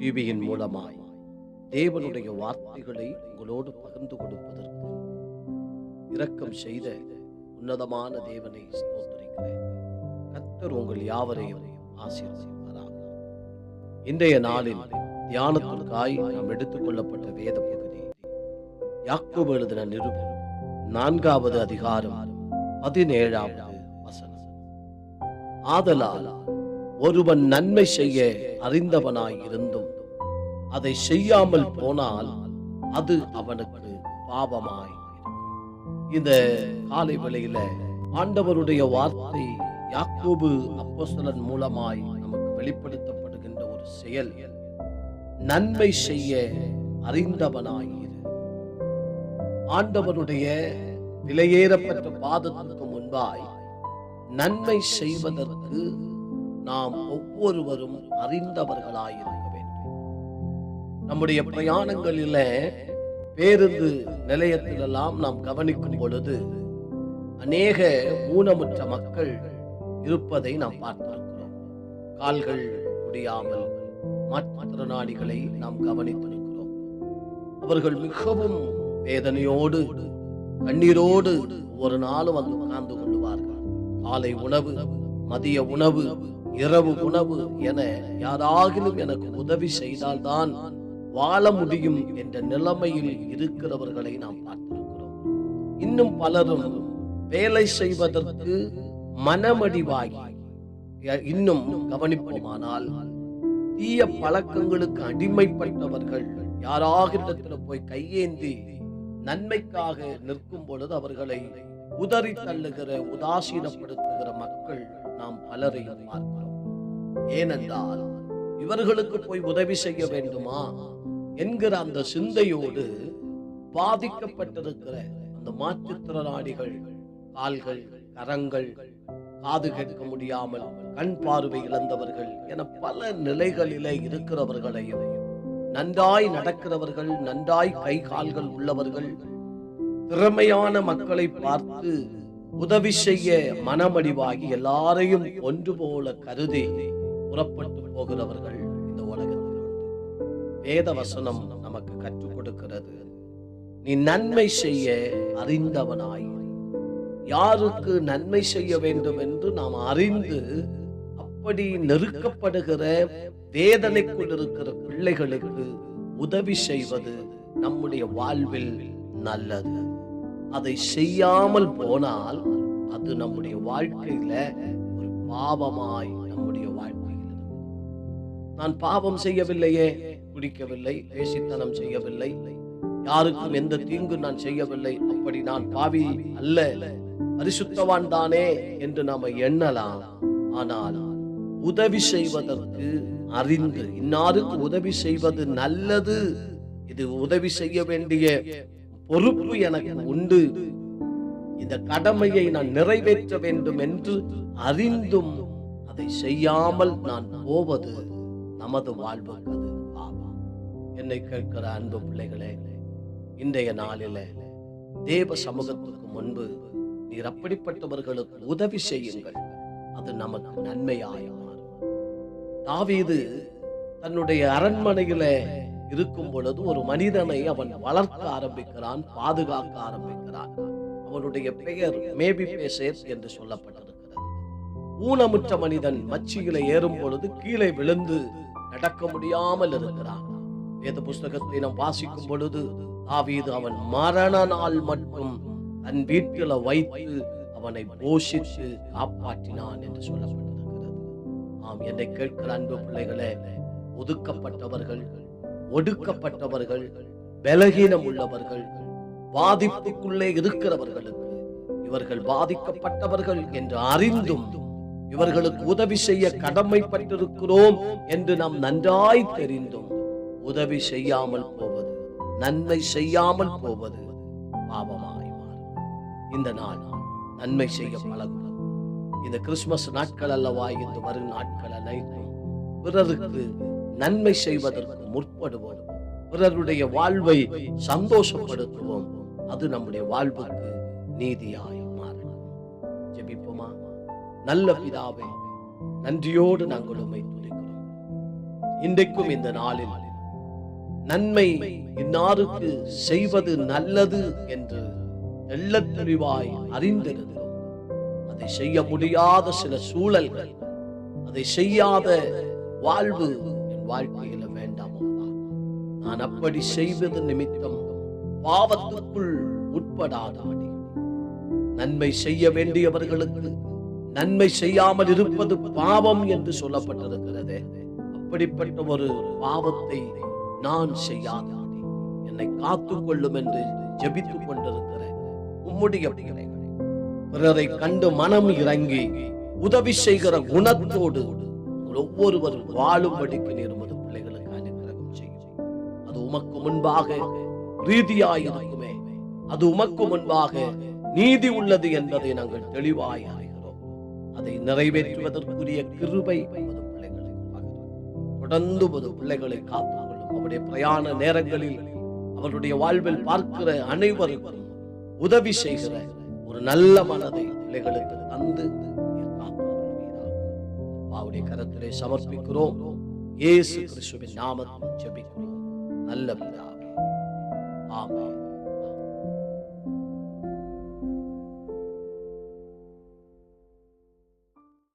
டிவியின் மூலமாய். தேவனுடைய வார்த்தைகளை உங்களோடு பகிர்ந்து கொடுப்பதற்கு இரக்கம் செய்த உன்னதமான தேவனை ஸ்தோத்தரிக்கிறேன். கத்தர் உங்கள் யாவரையும் ஆசீர்வதிப்பாராக. இன்றைய நாளில் தியானத்திற்காய் நாம் எடுத்துக்கொள்ளப்பட்ட வேத பகுதி யாக்கோபு எழுதின நிருபம் நான்காவது அதிகாரம் பதினேழாவது வசனம். ஆதலால் ஒருவன் நன்மை செய்ய அறிந்தவனாய் இருந்தும் அதை செய்யாமல் போனால் அது அவனுக்கு பாவமாய் இந்த காலை வேளையில ஆண்டவருடைய வார்த்தை யாக்கோபு அப்போசலன் மூலமாய் நமக்கு வெளிப்படுத்தப்படுகின்ற ஒரு செயல். நன்மை செய்ய அறிந்தவனாயிரு. ஆண்டவருடைய விலையேறப்பட்ட பாதத்துக்கு முன்பாய் நன்மை செய்வதற்கு நாம் ஒவ்வொருவரும் அறிந்தவர்களாயிருக்க வேண்டும். நம்முடைய பிரயாணங்களில பேருந்து நிலையத்திலெல்லாம் நாம் கவனிக்கும் பொழுது அநேக ஊனமுற்ற மக்கள் இருப்பதை நாம் பார்த்திருக்கிறோம். கால்கள் முடியாமல் மாற்றுத்திறனாளிகளை நாம் கவனித்திருக்கிறோம். அவர்கள் மிகவும் வேதனையோடு கண்ணீரோடு ஒரு நாளும் வந்து உணர்ந்து கொள்வார்கள். காலை உணவு மதிய உணவு இரவு உணவு என யாராகிலும் எனக்கு உதவி செய்தால்தான் வாழ முடியும் என்ற நிலைமையில் இருக்கிறவர்களை நாம் பார்த்திருக்கிறோம். இன்னும் பலரும் வேலை செய்வதற்கு மனமடிவாகி இன்னும் கவனிப்போமானால் தீய பழக்கங்களுக்கு அடிமைப்பட்டவர்கள் யாராகிடத்துல போய் கையேந்தி நன்மைக்காக நிற்கும் பொழுது அவர்களை உதறி தள்ளுகிற உதாசீனப்படுத்துகிற மக்கள் நாம் பலரையும் பார்க்கிறோம். ஏனென்றால் இவர்களுக்கு போய் உதவி செய்ய வேண்டுமா என்கிற அந்த சிந்தையோடு பாதிக்கப்பட்டிருக்கிற அந்த மாற்றுத்திறனாளிகள் கால்கள் கரங்கள் காது கேட்க முடியாமல் கண் பார்வை இழந்தவர்கள் என பல நிலைகளிலே இருக்கிறவர்களையும் நன்றாய் நடக்கிறவர்கள் நன்றாய் கை கால்கள் உள்ளவர்கள் திறமையான மக்களை பார்த்து உதவி செய்ய மனமடிவாகி எல்லாரையும் ஒன்று போல கருதி புறப்பட்டு போகிறவர்கள் இந்த உலகத்தில் உண்டு. வேத வசனம் நமக்கு கற்றுக் கொடுக்கிறது. நீ நன்மை செய்ய அறிந்தவனாய். யாருக்கு நன்மை செய்ய வேண்டும் என்று நாம் அறிந்து அப்படி நெருக்கப்படுகிற வேதனைக்குள் இருக்கிற பிள்ளைகளுக்கு உதவி செய்வது நம்முடைய வாழ்வில் நல்லது. அதை செய்யாமல் போனால் அது நம்முடைய வாழ்க்கையில ஒரு பாவமாய் நம்முடைய வாழ்க்கையில் நான் பாவம் செய்யவில்லையே குடிக்கவில்லை வேசித்தனம் செய்யவில்லை யாருக்கும் எந்த தீங்கு நான் செய்யவில்லை அப்படி நான் பாவி அல்ல பரிசுத்தவான் தானே என்று நாம எண்ணலாம். ஆனால் உதவி செய்வதற்கு அறிந்து இன்னாருக்கு உதவி செய்வது நல்லது இது உதவி செய்ய வேண்டிய பொறுப்பு எனக்கு உண்டு. இந்த கடமையை நான் நிறைவேற்ற வேண்டும் என்று அறிந்தும் அதை செய்யாமல் நான் போவது நமது வாழ்வுக்கு பாவம் என்னை கேட்கிற அன்பு பிள்ளைகளே இன்றைய நாளில தேவ சமூகத்துக்கு முன்பு நீர் அப்படிப்பட்டவர்களுக்கு உதவி செய்யுங்கள். அது நமக்கு நன்மையாய் மாறும். தாவீது தன்னுடைய அரண்மனையில இருக்கும் பொழுது ஒரு மனிதனை அவன் வளர்க்க ஆரம்பிக்கிறான் பாதுகாக்க ஆரம்பிக்கிறான். அவனுடைய பெயர் மேபி பேசேஸ் என்று சொல்லப்பட்டிருக்கிறது. ஊனமுற்ற மனிதன் மச்சியில ஏறும் பொழுது கீழே விழுந்து நடக்க முடியாமல் இருக்கிறான். வேத புஸ்தகத்தை நாம் வாசிக்கும் பொழுது தாவீது அவன் மரண நாள் மட்டும் தன் வீட்டில வைத்து அவனை போஷித்து காப்பாற்றினான் என்று சொல்லப்பட்டிருக்கிறது. ஆம் என்னை கேட்கிற அன்பு பிள்ளைகளே ஒதுக்கப்பட்டவர்கள் ஒடுக்கப்பட்டவர்கள் பலகீனம் உள்ளவர்கள் பாதிப்புக்குள்ளே இருக்கிறவர்களுக்கு இவர்கள் பாதிக்கப்பட்டவர்கள் என்று அறிந்தும் இவர்களுக்கு உதவி செய்ய கடமைப்பட்டிருக்கிறோம் என்று நாம் நன்றாய் தெரிந்தும் உதவி செய்யாமல் போவது நன்மை செய்யாமல் போவது பாவமாய் மாறும். இந்த நாள் நன்மை செய்ய பழகும் இந்த கிறிஸ்துமஸ் நாட்கள் அல்லவா? இந்த வரும் நாட்கள் அனைத்தும் பிறருக்கு நன்மை செய்வதற்கு முற்படுவோம். பிறருடைய வாழ்வை சந்தோஷப்படுத்துவோம். அது நம்முடைய வாழ்வுக்கு நீதியாய் மாறும் ஜெபிப்போமா? நல்ல பிதாவே நன்றியோடு நாங்கள் உண்மை துணிக்கிறோம் இன்றைக்கும் இந்த நாளில் நன்மை இன்னாருக்கு செய்வது நல்லது என்று தெள்ளத் தெளிவாய் அறிந்திருந்தோம் அதை செய்ய முடியாத சில சூழல்கள் அதை செய்யாத வாழ்வு வாழ்க்கையில வேண்டாம் நான் அப்படி செய்வது நிமித்தம் பாவத்துக்குள் உட்படாதாடி நன்மை செய்ய வேண்டியவர்களுக்கு நன்மை செய்யாமல் இருப்பது பாவம் என்று சொல்லப்பட்டிருக்கிறது. அப்படிப்பட்ட ஒரு பாவத்தை நான் செய்யாதாடி என்னை காத்துக் கொள்ளும் என்று ஜெபித்துக் கொண்டிருக்கிறேன் உம்முடைய பிறரை கண்டு மனம் இறங்கி உதவி செய்கிற குணத்தோடு ஒவ்வொருவரும் வாழும்படிக்கு நீர் உமது பிள்ளைகளுக்கு அனுகிரகம் செய்யும். அது உமக்கு முன்பாக ரீதியாயிருக்குமே. அது உமக்கு முன்பாக நீதி உள்ளது என்பதை நாங்கள் தெளிவாய் அறிகிறோம். அதை நிறைவேற்றுவதற்குரிய கிருபை உமது பிள்ளைகளுக்கு தொடர்ந்து உமது பிள்ளைகளை காத்துக்கொள்ளும் அவருடைய பிரயாண நேரங்களில் அவருடைய வாழ்வில் பார்க்கிற அனைவருக்கும் உதவி செய்கிற ஒரு நல்ல மனதை பிள்ளைகளுக்கு தந்து அப்பாவுடைய கரத்திலே சமர்ப்பிக்கிறோம். இயேசு கிறிஸ்துவின் நாமத்தில் ஜெபிக்கிறோம். நல்ல பிதாவே. ஆமென்.